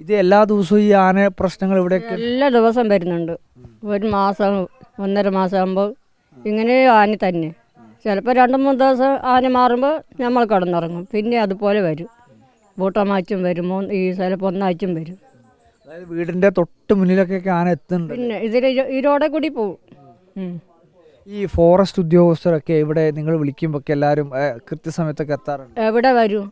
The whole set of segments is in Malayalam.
ഇത് എല്ലാ ദിവസവും ഈ ആന പ്രശ്നങ്ങൾ ഇവിടെയൊക്കെ എല്ലാ ദിവസം വരുന്നുണ്ട്. ഒരു മാസം ഒന്നര മാസം ആകുമ്പോൾ ഇങ്ങനെ ആന തന്നെ. ചിലപ്പോൾ രണ്ട് മൂന്ന് ദിവസം ആന മാറുമ്പോൾ നമ്മൾ കിടന്നുറങ്ങും. പിന്നെ അതുപോലെ വരും. ബൂട്ടമാച്ചും വരും. ഈ ചിലപ്പോൾ ഒന്നാച്ചും വരും. അതായത് വീടിന്റെ തൊട്ട് മുന്നിലൊക്കെ ആന എത്തുന്നുണ്ട്. പിന്നെ ഇതിൽ ഇതിലൂടെ കൂടി പോവും. ഈ ഫോറസ്റ്റ് ഉദ്യോഗസ്ഥരൊക്കെ ഇവിടെ നിങ്ങൾ വിളിക്കുമ്പോൾ എല്ലാവരും കൃത്യസമയത്തൊക്കെ എത്താറുണ്ട്? എവിടെ വരും?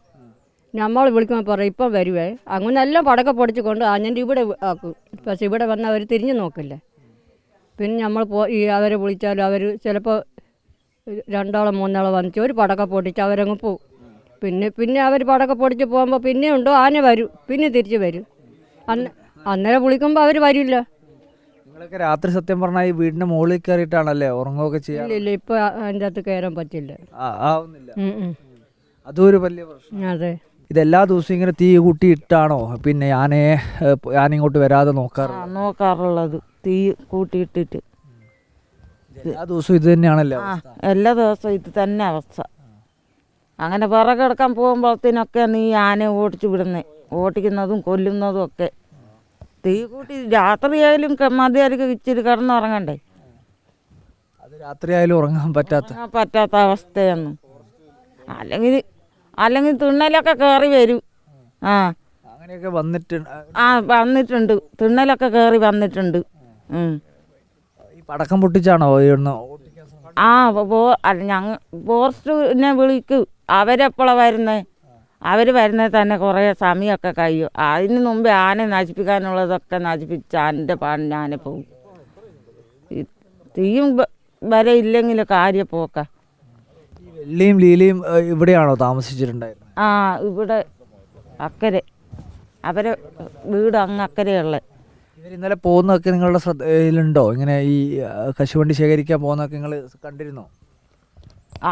നമ്മൾ വിളിക്കുമ്പോൾ പറയും ഇപ്പം വരുവേ. അങ്ങനെ എല്ലാം പടക്ക പൊടിച്ചുകൊണ്ട് അഞ്ഞന്റെ ഇവിടെ ആക്കും പക്ഷെ ഇവിടെ വന്ന് അവർ തിരിഞ്ഞു നോക്കില്ലേ? പിന്നെ നമ്മൾ പോ ഈ അവരെ വിളിച്ചാലും അവർ ചിലപ്പോൾ രണ്ടാളോ മൂന്നാളോ വന്നിച്ച് ഒരു പടക്ക പൊടിച്ച് അവരങ്ങ് പോവും. പിന്നെ പിന്നെ അവർ പടക്ക പൊടിച്ച് പോകുമ്പോൾ പിന്നെ ഉണ്ടോ? ആന വരും. പിന്നെ തിരിച്ച് വരും. അന്ന് അന്നേരം വിളിക്കുമ്പോൾ അവർ വരില്ല. നിങ്ങളൊക്കെ രാത്രി സത്യം പറഞ്ഞാൽ ഈ വീടിന്റെ മുകളിൽ കയറിയിട്ടാണല്ലേ ഉറങ്ങുകയൊക്കെ ചെയ്യാറ് ഇല്ല ഇപ്പോൾ അതിന്റെ അകത്ത് കയറാൻ പറ്റില്ല. അതും ഒരു വലിയ പ്രശ്നം. അതെ. ഇതെല്ലാ ദിവസവും ഇങ്ങനെ തീ കൂട്ടി ഇട്ടാണോ? പിന്നെ ആനയെ ആനയിങ്ങോട്ട് വരാതെ നോക്കാറ് നോക്കാറുള്ളത്. തീ കൂട്ടിയിട്ടിട്ട് എല്ലാ ദിവസവും ഇത് തന്നെയാണല്ലോ ആ എല്ലാ ദിവസവും ഇത് തന്നെ അവസ്ഥ. അങ്ങനെ വിറകെടുക്കാൻ പോകുമ്പോഴത്തേനൊക്കെ നീ ആനയെ ഓടിച്ചു വിടുന്നത് ഓടിക്കുന്നതും കൊല്ലുന്നതും ഒക്കെ. തീ കൂട്ടി രാത്രിയായാലും മതിയായിരിക്കും ഇച്ചിരി കിടന്നുറങ്ങണ്ടേ. അത് രാത്രിയായാലും ഉറങ്ങാൻ പറ്റാത്ത പറ്റാത്ത അവസ്ഥയാണ് അല്ലെങ്കിൽ അല്ലെങ്കിൽ തുണ്ണലൊക്കെ കയറി വരും. ആ. അങ്ങനെയൊക്കെ വന്നിട്ടുണ്ട് ആ വന്നിട്ടുണ്ട്. തുണ്ണലൊക്കെ കയറി വന്നിട്ടുണ്ട്. പടക്കം പൊട്ടിച്ചാണോ ആ ഞങ്ങ ഫോറസ്റ്റിനെ വിളിക്കും. അവരെപ്പോഴാണ് വരുന്നേ? അവർ വരുന്നത് തന്നെ കുറേ സമയമൊക്കെ കഴിയും. അതിന് മുമ്പേ ആനെ നശിപ്പിക്കാനുള്ളതൊക്കെ നശിപ്പിച്ച് ആനന്റെ പാടിന് ആന പോകും. തീയും വരെ ഇല്ലെങ്കിലും ഇല്ലെങ്കിൽ കാര്യപ്പോക്ക വെള്ളിയും ലീലയും ഇവിടെയാണോ താമസിച്ചിട്ടുണ്ടായിരുന്നത്? ആ ഇവിടെ അക്കരെ. അവരെ വീട് അങ്ങ് അക്കരെയുള്ള. ഇവർ ഇന്നലെ പോകുന്നതൊക്കെ നിങ്ങളുടെ ശ്രദ്ധയിലുണ്ടോ? ഇങ്ങനെ ഈ ആ, കശുവണ്ടി ശേഖരിക്കാൻ പോകുന്നതൊക്കെ നിങ്ങൾ കണ്ടിരുന്നോ?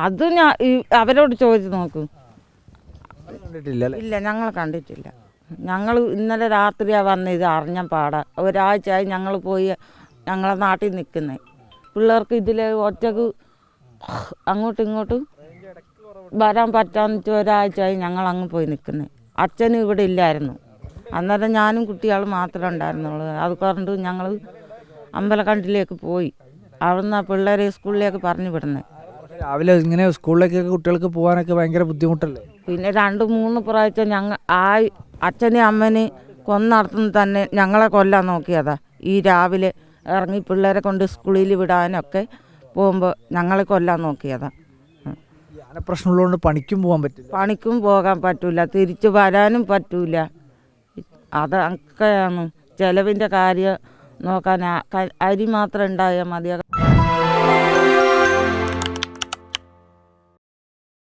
അത് ഞാൻ ഈ അവരോട് ചോദിച്ചു നോക്കും. നിങ്ങൾ കണ്ടിട്ടില്ല അല്ലേ? ഇല്ല ഞങ്ങൾ കണ്ടിട്ടില്ല. ഞങ്ങൾ ഇന്നലെ രാത്രിയാണ് വന്ന ഇത് അറിഞ്ഞ പാടാ. ഒരാഴ്ചയായി ഞങ്ങൾ പോയി ഞങ്ങളെ നാട്ടിൽ നിൽക്കുന്നത് പിള്ളേർക്ക് ഇതിൽ ഒറ്റയ്ക്ക് അങ്ങോട്ടും ഇങ്ങോട്ടും വരാൻ പറ്റാന്നിട്ട് ഒരാഴ്ചയായി ഞങ്ങൾ അങ്ങ് പോയി നിൽക്കുന്നത് അച്ഛനും ഇവിടെ ഇല്ലായിരുന്നു. അന്നേരം ഞാനും കുട്ടികളും മാത്രമേ ഉണ്ടായിരുന്നുള്ളൂ. അത് കൊണ്ട് ഞങ്ങൾ അമ്പലക്കണ്ടിലേക്ക് പോയി. അവിടുന്ന് ആ പിള്ളേരെ സ്കൂളിലേക്ക് പറഞ്ഞു വിടുന്നത് രാവിലെ ഇങ്ങനെ സ്കൂളിലേക്കൊക്കെ കുട്ടികൾക്ക് പോകാനൊക്കെ ഭയങ്കര ബുദ്ധിമുട്ടല്ലേ? പിന്നെ രണ്ട് മൂന്ന് പ്രാവശ്യം ഞങ്ങൾ ആ അച്ഛനെയും അമ്മനെ കൊന്നടത്തുന്ന തന്നെ ഞങ്ങളെ കൊല്ലാൻ നോക്കിയതാ. ഈ രാവിലെ ഇറങ്ങി പിള്ളേരെ കൊണ്ട് സ്കൂളിൽ വിടാനൊക്കെ പോകുമ്പോൾ ഞങ്ങളെ കൊല്ലാൻ നോക്കിയതാ. ഉം. ഈ ആന പ്രശ്നമുള്ളതുകൊണ്ട് പണിക്കും പോകാൻ പറ്റില്ല. പണിക്കും പോകാൻ പറ്റൂല. തിരിച്ചു വരാനും പറ്റൂല. അതൊക്കെയാണ് ചിലവിന്റെ കാര്യം നോക്കാൻ അരി മാത്രം ഉണ്ടായാൽ മതി